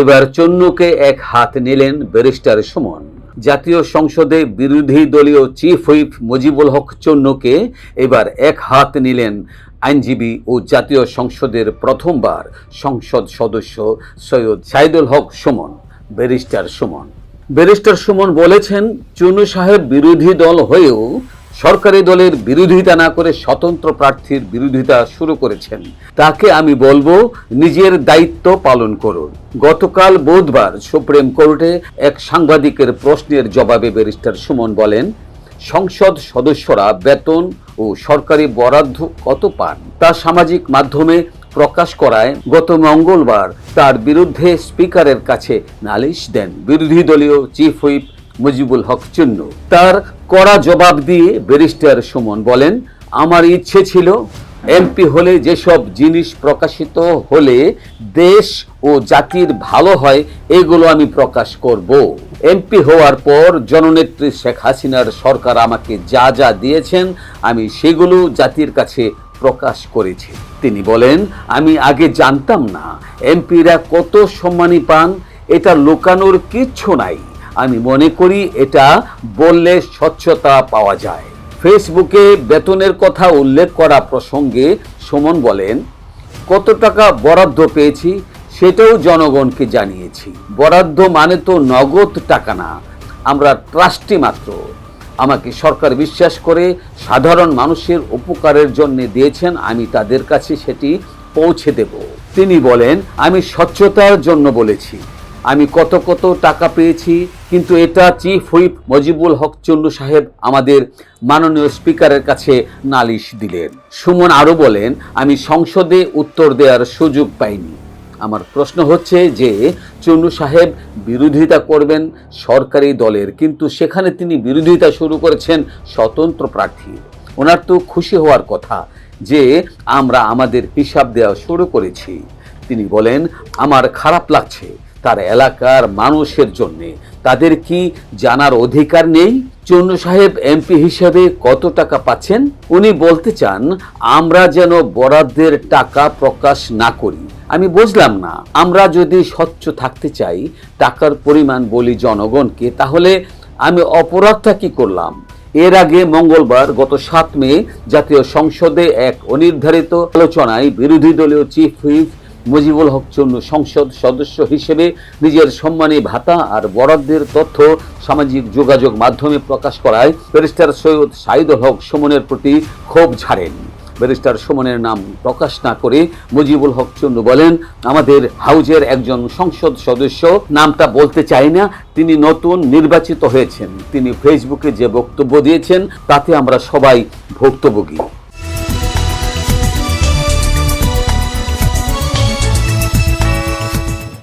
এবার চন্নুকে এক হাত নিলেন ব্যারিস্টার সুমন। জাতীয় সংসদে বিরোধী দলীয় চিফ হুইপ মুজিবুল হক চন্নুকে এবার এক হাত নিলেন আইনজীবী ও জাতীয় সংসদের প্রথমবার সংসদ সদস্য সৈয়দ সাইদুল হক সুমন, ব্যারিস্টার সুমন। ব্যারিস্টার সুমন বলেছেন চুনু সাহেব বিরোধী দল হয়েও সরকারি দলের বিরোধিতা না করে স্বতন্ত্র প্রার্থীর বিরোধিতা শুরু করেছেন। তাকে আমি বলব, নিজের দায়িত্ব পালন করুন। গতকাল বুধবার সুপ্রিম কোর্টে এক সাংবাদিকের প্রশ্নের জবাবে ব্যারিস্টার সুমন বলেন, সংসদ সদস্যরা বেতন ও সরকারি বরাদ্দ কত পান তা সামাজিক মাধ্যমে প্রকাশ করায় গত মঙ্গলবার তার বিরুদ্ধে স্পিকারের কাছে নালিশ দেন বিরোধী দলীয় চিফ হুইপ মুজিবুল হক চুন্নু। তার কড়া জবাব দিয়ে ব্যারিস্টার সুমন বলেন, আমার ইচ্ছে ছিল এমপি হলে যেসব জিনিস প্রকাশিত হলে দেশ ও জাতির ভালো হয়, এগুলো আমি প্রকাশ করব। এমপি হওয়ার পর জননেত্রী শেখ হাসিনার সরকার আমাকে যা যা দিয়েছেন, আমি সেগুলো জাতির কাছে প্রকাশ করেছি। তিনি বলেন, আমি আগে জানতাম না, এমপিরা কত সম্মানী পান, এটা লুকানোর কিচ্ছু নাই। আমি মনে করি এটা বললে স্বচ্ছতা পাওয়া যায়। ফেসবুকে বেতনের কথা উল্লেখ করা প্রসঙ্গে সুমন বলেন, কত টাকা বরাদ্দ পেয়েছি সেটাও জনগণকে জানিয়েছি। বরাদ্দ মানে তো নগদ টাকা না, আমরা ট্রাস্টি মাত্র। আমাকে সরকার বিশ্বাস করে সাধারণ মানুষের উপকারের জন্য দিয়েছেন, আমি তাদের কাছে সেটি পৌঁছে দেব। তিনি বলেন, আমি স্বচ্ছতার জন্য বলেছি। আমি কত কত টাকা পেয়েছি, কিন্তু এটা চিফ হুইপ মজিবুল হক চন্নু সাহেব আমাদের মাননীয় স্পিকারের কাছে নালিশ দিলেন। সুমন আরও বলেন, আমি সংসদে উত্তর দেওয়ার সুযোগ পাইনি। আমার প্রশ্ন হচ্ছে যে চন্নু সাহেব বিরোধিতা করবেন সরকারি দলের, কিন্তু সেখানে তিনি বিরোধিতা শুরু করেছেন স্বতন্ত্র প্রার্থী। ওনার তো খুশি হওয়ার কথা যে, আমরা আমাদের হিসাব দেওয়া শুরু করেছি। তিনি বলেন, আমার খারাপ লাগছে। তার এলাকার মানুষের জন্যে। তাদের কি জানার অধিকার নেই? চন্নু সাহেব এমপি হিসেবে কত টাকা পাচ্ছেন? উনি বলতে চান, আমরা যেন বরাদ্দের টাকা প্রকাশ না করি। আমি বুঝলাম না। আমরা যদি স্বচ্ছ থাকতে চাই, টাকার পরিমাণ বলি জনগণকে, তাহলে আমি অপরাধটা কি করলাম? এর আগে মঙ্গলবার গত সাত মে জাতীয় সংসদে এক অনির্ধারিত আলোচনায় বিরোধী দলীয় চিফ হুইপ মুজিবুল হক চন্নু সংসদ সদস্য হিসেবে নিজের সম্মানী ভাতা আর বরাদ্দের তথ্য সামাজিক যোগাযোগ মাধ্যমে প্রকাশ করায় ব্যারিস্টার সৈয়দ সাইদুল হক সুমনের প্রতি ক্ষোভ ঝাড়েন। ব্যারিস্টার সুমনের নাম প্রকাশ না করে মুজিবুল হক চন্নু বলেন, আমাদের হাউজের একজন সংসদ সদস্য নামটা বলতে চাই না, তিনি নতুন নির্বাচিত হয়েছেন। তিনি ফেসবুকে যে বক্তব্য দিয়েছেন, তাতে আমরা সবাই ভুক্তভোগী।